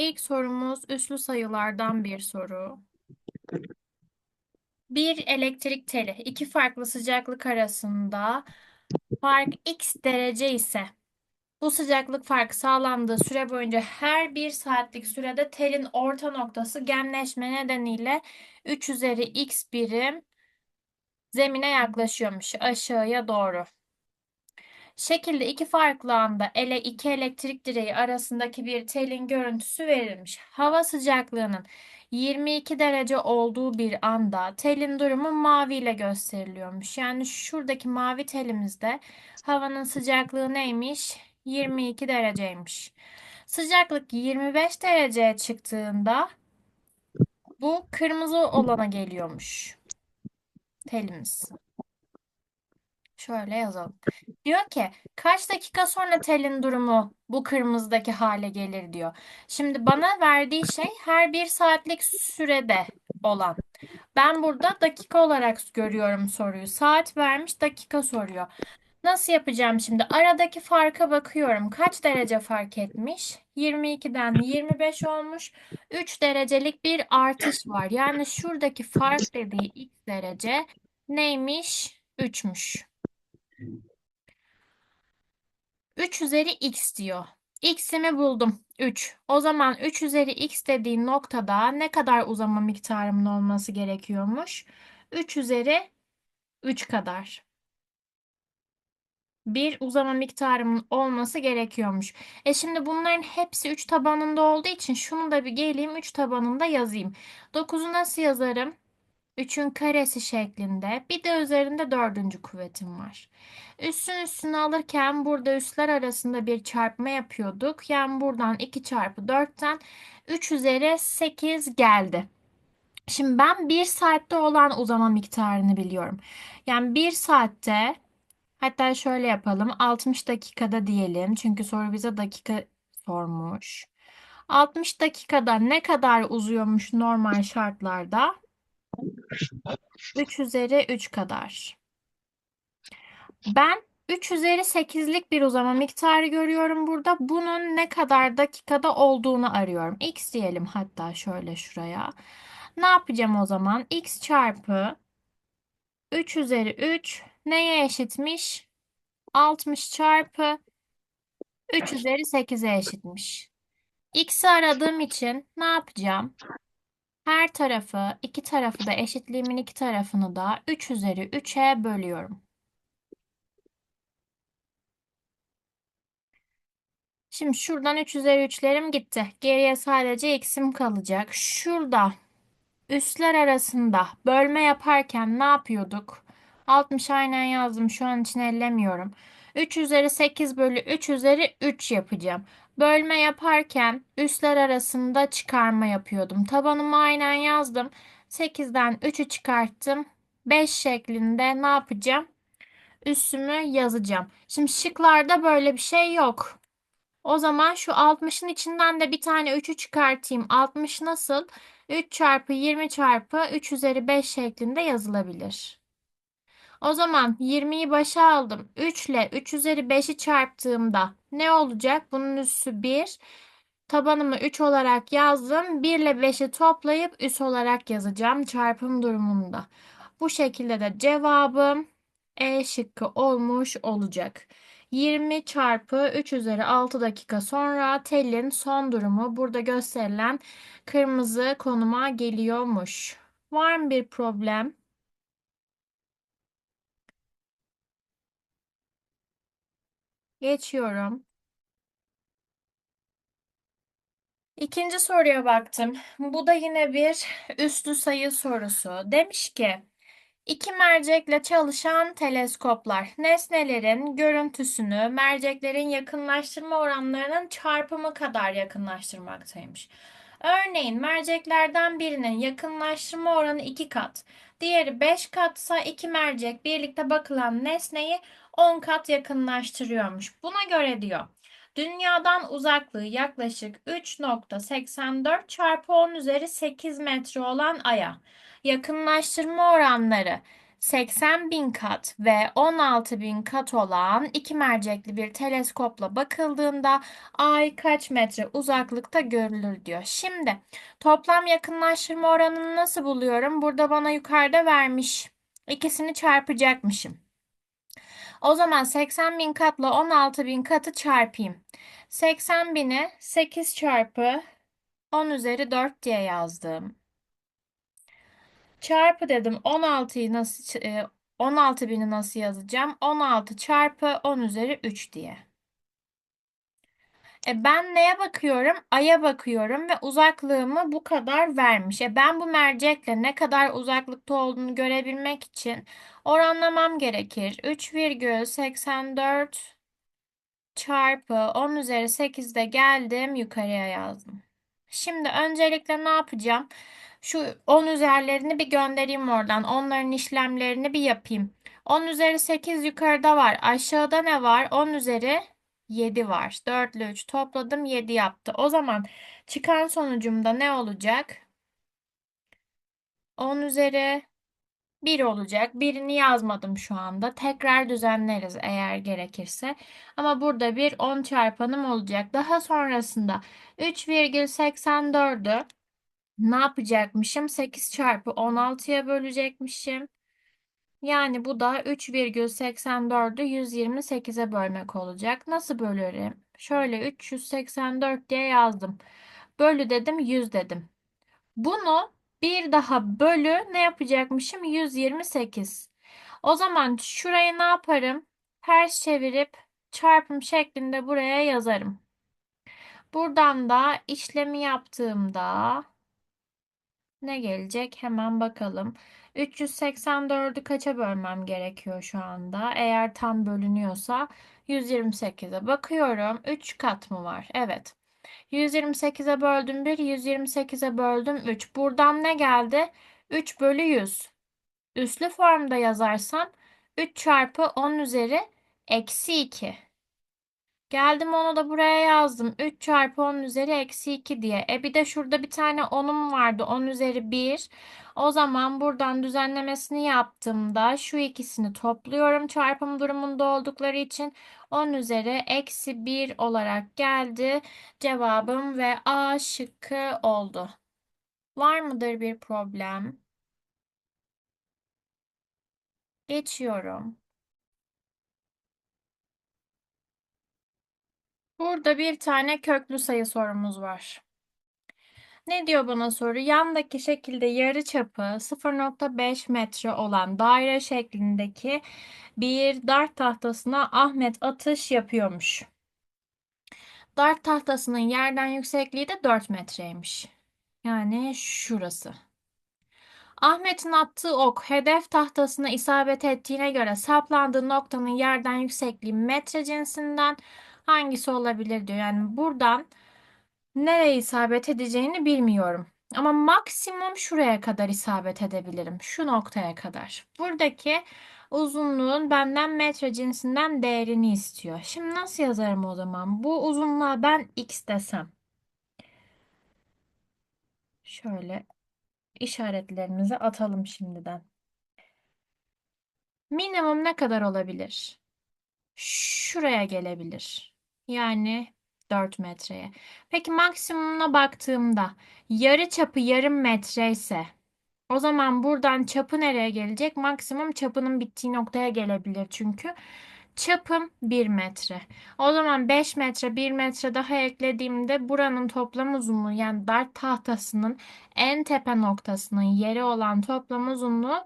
İlk sorumuz üslü sayılardan bir soru. Bir elektrik teli iki farklı sıcaklık arasında fark x derece ise bu sıcaklık farkı sağlandığı süre boyunca her bir saatlik sürede telin orta noktası genleşme nedeniyle 3 üzeri x birim zemine yaklaşıyormuş aşağıya doğru. Şekilde iki farklı anda ele iki elektrik direği arasındaki bir telin görüntüsü verilmiş. Hava sıcaklığının 22 derece olduğu bir anda telin durumu mavi ile gösteriliyormuş. Yani şuradaki mavi telimizde havanın sıcaklığı neymiş? 22 dereceymiş. Sıcaklık 25 dereceye çıktığında bu kırmızı olana geliyormuş. Telimiz. Şöyle yazalım. Diyor ki kaç dakika sonra telin durumu bu kırmızıdaki hale gelir diyor. Şimdi bana verdiği şey her bir saatlik sürede olan. Ben burada dakika olarak görüyorum soruyu. Saat vermiş dakika soruyor. Nasıl yapacağım şimdi? Aradaki farka bakıyorum. Kaç derece fark etmiş? 22'den 25 olmuş. 3 derecelik bir artış var. Yani şuradaki fark dediği x derece neymiş? 3'müş. 3 üzeri x diyor. X'imi buldum. 3. O zaman 3 üzeri x dediği noktada ne kadar uzama miktarımın olması gerekiyormuş? 3 üzeri 3 kadar. Bir uzama miktarımın olması gerekiyormuş. E şimdi bunların hepsi 3 tabanında olduğu için şunu da bir geleyim 3 tabanında yazayım. 9'u nasıl yazarım? 3'ün karesi şeklinde. Bir de üzerinde dördüncü kuvvetim var. Üssün üstünü alırken burada üsler arasında bir çarpma yapıyorduk. Yani buradan 2 çarpı 4'ten 3 üzeri 8 geldi. Şimdi ben 1 saatte olan uzama miktarını biliyorum. Yani 1 saatte hatta şöyle yapalım 60 dakikada diyelim. Çünkü soru bize dakika sormuş. 60 dakikada ne kadar uzuyormuş normal şartlarda? 3 üzeri 3 kadar. Ben 3 üzeri 8'lik bir uzama miktarı görüyorum burada. Bunun ne kadar dakikada olduğunu arıyorum. X diyelim hatta şöyle şuraya. Ne yapacağım o zaman? X çarpı 3 üzeri 3 neye eşitmiş? 60 çarpı 3 üzeri 8'e eşitmiş. X'i aradığım için ne yapacağım? Her tarafı, iki tarafı da eşitliğimin iki tarafını da 3 üzeri 3'e bölüyorum. Şimdi şuradan 3 üzeri 3'lerim gitti. Geriye sadece x'im kalacak. Şurada üsler arasında bölme yaparken ne yapıyorduk? 60 aynen yazdım. Şu an için ellemiyorum. 3 üzeri 8 bölü 3 üzeri 3 yapacağım. Bölme yaparken üsler arasında çıkarma yapıyordum. Tabanımı aynen yazdım. 8'den 3'ü çıkarttım. 5 şeklinde ne yapacağım? Üssümü yazacağım. Şimdi şıklarda böyle bir şey yok. O zaman şu 60'ın içinden de bir tane 3'ü çıkartayım. 60 nasıl? 3 çarpı 20 çarpı 3 üzeri 5 şeklinde yazılabilir. O zaman 20'yi başa aldım. 3 ile 3 üzeri 5'i çarptığımda ne olacak? Bunun üssü 1. Tabanımı 3 olarak yazdım. 1 ile 5'i toplayıp üs olarak yazacağım çarpım durumunda. Bu şekilde de cevabım E şıkkı olmuş olacak. 20 çarpı 3 üzeri 6 dakika sonra telin son durumu burada gösterilen kırmızı konuma geliyormuş. Var mı bir problem? Geçiyorum. İkinci soruya baktım. Bu da yine bir üslü sayı sorusu. Demiş ki İki mercekle çalışan teleskoplar nesnelerin görüntüsünü merceklerin yakınlaştırma oranlarının çarpımı kadar yakınlaştırmaktaymış. Örneğin merceklerden birinin yakınlaştırma oranı 2 kat, diğeri 5 katsa iki mercek birlikte bakılan nesneyi 10 kat yakınlaştırıyormuş. Buna göre diyor. Dünyadan uzaklığı yaklaşık 3.84 çarpı 10 üzeri 8 metre olan Ay'a yakınlaştırma oranları 80 bin kat ve 16 bin kat olan iki mercekli bir teleskopla bakıldığında ay kaç metre uzaklıkta görülür diyor. Şimdi toplam yakınlaştırma oranını nasıl buluyorum? Burada bana yukarıda vermiş. İkisini çarpacakmışım. O zaman 80 bin katla 16 bin katı çarpayım. 80 bini 8 çarpı 10 üzeri 4 diye yazdım. Çarpı dedim 16'yı nasıl e, 16 bini nasıl yazacağım? 16 çarpı 10 üzeri 3 diye. E ben neye bakıyorum? Ay'a bakıyorum ve uzaklığımı bu kadar vermiş. E ben bu mercekle ne kadar uzaklıkta olduğunu görebilmek için oranlamam gerekir. 3,84 çarpı 10 üzeri 8'de geldim yukarıya yazdım. Şimdi öncelikle ne yapacağım? Şu 10 üzerlerini bir göndereyim oradan. Onların işlemlerini bir yapayım. 10 üzeri 8 yukarıda var. Aşağıda ne var? 10 üzeri 7 var. 4 ile 3 topladım 7 yaptı. O zaman çıkan sonucumda ne olacak? 10 üzeri 1 olacak. Birini yazmadım şu anda. Tekrar düzenleriz eğer gerekirse. Ama burada bir 10 çarpanım olacak. Daha sonrasında 3,84'ü ne yapacakmışım? 8 çarpı 16'ya bölecekmişim. Yani bu da 3,84'ü 128'e bölmek olacak. Nasıl bölürüm? Şöyle 384 diye yazdım. Bölü dedim 100 dedim. Bunu bir daha bölü ne yapacakmışım? 128. O zaman şurayı ne yaparım? Ters çevirip çarpım şeklinde buraya yazarım. Buradan da işlemi yaptığımda ne gelecek? Hemen bakalım. 384'ü kaça bölmem gerekiyor şu anda? Eğer tam bölünüyorsa 128'e bakıyorum. 3 kat mı var? Evet. 128'e böldüm 1, 128'e böldüm 3. Buradan ne geldi? 3 bölü 100. Üslü formda yazarsam 3 çarpı 10 üzeri eksi 2. Geldim onu da buraya yazdım. 3 çarpı 10 üzeri eksi 2 diye. E bir de şurada bir tane 10'um vardı. 10 üzeri 1. O zaman buradan düzenlemesini yaptığımda şu ikisini topluyorum. Çarpım durumunda oldukları için 10 üzeri eksi 1 olarak geldi. Cevabım ve A şıkkı oldu. Var mıdır bir problem? Geçiyorum. Burada bir tane köklü sayı sorumuz var. Ne diyor bana soru? Yandaki şekilde yarıçapı 0.5 metre olan daire şeklindeki bir dart tahtasına Ahmet atış yapıyormuş. Dart tahtasının yerden yüksekliği de 4 metreymiş. Yani şurası. Ahmet'in attığı ok hedef tahtasına isabet ettiğine göre saplandığı noktanın yerden yüksekliği metre cinsinden hangisi olabilir diyor. Yani buradan nereye isabet edeceğini bilmiyorum. Ama maksimum şuraya kadar isabet edebilirim. Şu noktaya kadar. Buradaki uzunluğun benden metre cinsinden değerini istiyor. Şimdi nasıl yazarım o zaman? Bu uzunluğa ben x desem. Şöyle işaretlerimizi atalım şimdiden. Minimum ne kadar olabilir? Şuraya gelebilir. Yani 4 metreye. Peki maksimumuna baktığımda yarı çapı yarım metre ise o zaman buradan çapı nereye gelecek? Maksimum çapının bittiği noktaya gelebilir çünkü. Çapım 1 metre. O zaman 5 metre 1 metre daha eklediğimde buranın toplam uzunluğu yani dart tahtasının en tepe noktasının yeri olan toplam uzunluğu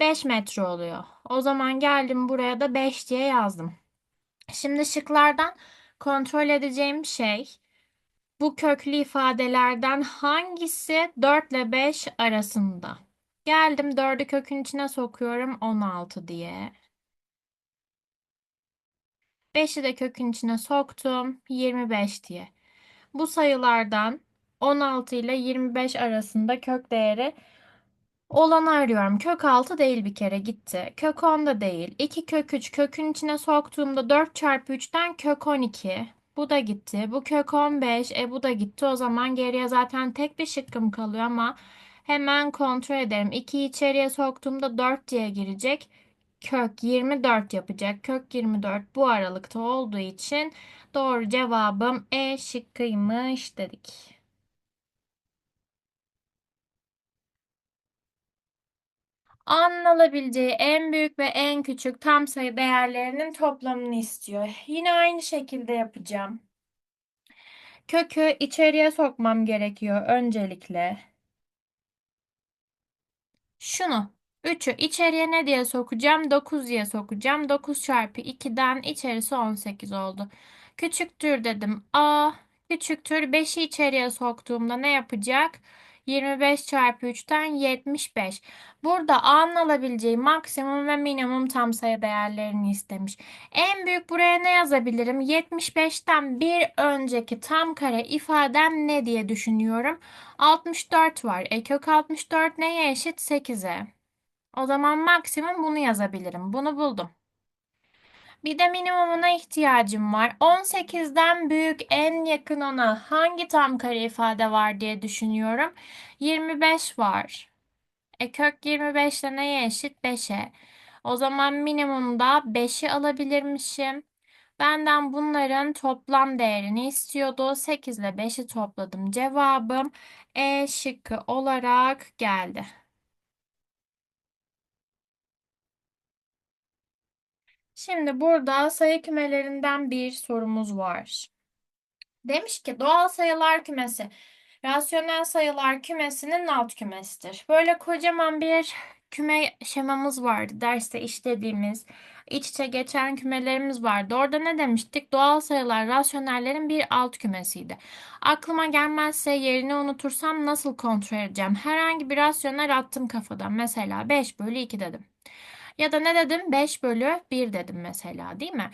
5 metre oluyor. O zaman geldim buraya da 5 diye yazdım. Şimdi şıklardan kontrol edeceğim şey bu köklü ifadelerden hangisi 4 ile 5 arasında? Geldim 4'ü kökün içine sokuyorum 16 diye. 5'i de kökün içine soktum 25 diye. Bu sayılardan 16 ile 25 arasında kök değeri olanı arıyorum. Kök 6 değil bir kere gitti. Kök 10 da değil. 2 kök 3 kökün içine soktuğumda 4 çarpı 3'ten kök 12. Bu da gitti. Bu kök 15. E bu da gitti. O zaman geriye zaten tek bir şıkkım kalıyor ama Hemen kontrol ederim. 2'yi içeriye soktuğumda 4 diye girecek. Kök 24 yapacak. Kök 24 bu aralıkta olduğu için doğru cevabım E şıkkıymış dedik. A'nın alabileceği en büyük ve en küçük tam sayı değerlerinin toplamını istiyor. Yine aynı şekilde yapacağım. Kökü içeriye sokmam gerekiyor öncelikle. Şunu 3'ü içeriye ne diye sokacağım? 9 diye sokacağım. 9 çarpı 2'den içerisi 18 oldu. Küçüktür dedim. A küçüktür 5'i içeriye soktuğumda ne yapacak? 25 çarpı 3'ten 75. Burada A'nın alabileceği maksimum ve minimum tam sayı değerlerini istemiş. En büyük buraya ne yazabilirim? 75'ten bir önceki tam kare ifadem ne diye düşünüyorum? 64 var. E kök 64 neye eşit? 8'e. O zaman maksimum bunu yazabilirim. Bunu buldum. Bir de minimumuna ihtiyacım var. 18'den büyük en yakın ona hangi tam kare ifade var diye düşünüyorum. 25 var. E kök 25 de neye eşit? 5'e. O zaman minimumda 5'i alabilirmişim. Benden bunların toplam değerini istiyordu. 8 ile 5'i topladım. Cevabım E şıkkı olarak geldi. Şimdi burada sayı kümelerinden bir sorumuz var. Demiş ki doğal sayılar kümesi rasyonel sayılar kümesinin alt kümesidir. Böyle kocaman bir küme şemamız vardı. Derste işlediğimiz iç içe geçen kümelerimiz vardı. Orada ne demiştik? Doğal sayılar rasyonellerin bir alt kümesiydi. Aklıma gelmezse yerini unutursam nasıl kontrol edeceğim? Herhangi bir rasyonel attım kafadan. Mesela 5 bölü 2 dedim. Ya da ne dedim? 5 bölü 1 dedim mesela değil mi?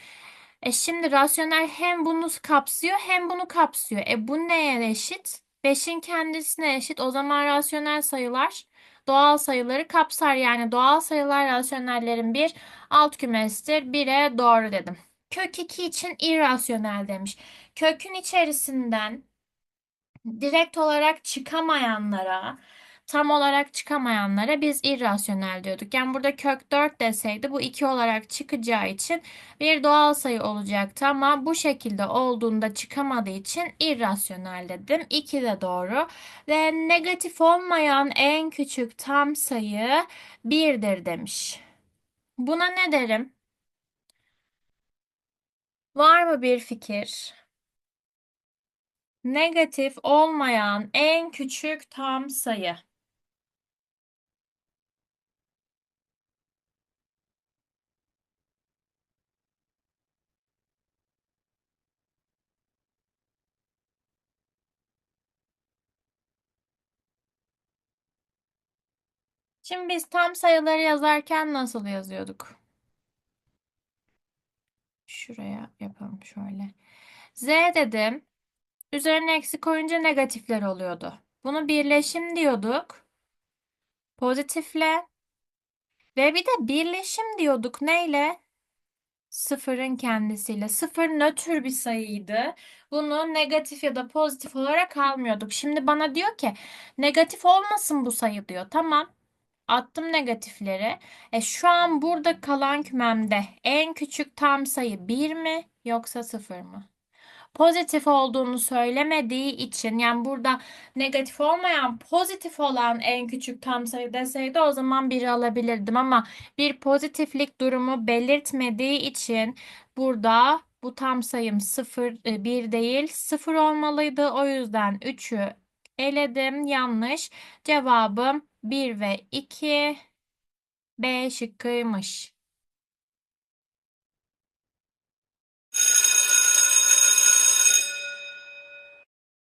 E şimdi rasyonel hem bunu kapsıyor hem bunu kapsıyor. E bu neye eşit? 5'in kendisine eşit. O zaman rasyonel sayılar doğal sayıları kapsar. Yani doğal sayılar rasyonellerin bir alt kümesidir. 1'e doğru dedim. Kök 2 için irrasyonel demiş. Kökün içerisinden direkt olarak çıkamayanlara tam olarak çıkamayanlara biz irrasyonel diyorduk. Yani burada kök 4 deseydi bu 2 olarak çıkacağı için bir doğal sayı olacaktı ama bu şekilde olduğunda çıkamadığı için irrasyonel dedim. 2 de doğru. Ve negatif olmayan en küçük tam sayı 1'dir demiş. Buna ne derim? Var mı bir fikir? Negatif olmayan en küçük tam sayı. Şimdi biz tam sayıları yazarken nasıl yazıyorduk? Şuraya yapalım şöyle. Z dedim. Üzerine eksi koyunca negatifler oluyordu. Bunu birleşim diyorduk. Pozitifle. Ve bir de birleşim diyorduk. Neyle? Sıfırın kendisiyle. Sıfır nötr bir sayıydı. Bunu negatif ya da pozitif olarak almıyorduk. Şimdi bana diyor ki negatif olmasın bu sayı diyor. Tamam. Attım negatifleri. E şu an burada kalan kümemde en küçük tam sayı 1 mi yoksa 0 mı? Pozitif olduğunu söylemediği için yani burada negatif olmayan pozitif olan en küçük tam sayı deseydi o zaman 1'i alabilirdim ama bir pozitiflik durumu belirtmediği için burada bu tam sayım 0 1 değil 0 olmalıydı. O yüzden 3'ü eledim. Yanlış. Cevabım 1 ve 2 B şıkkıymış.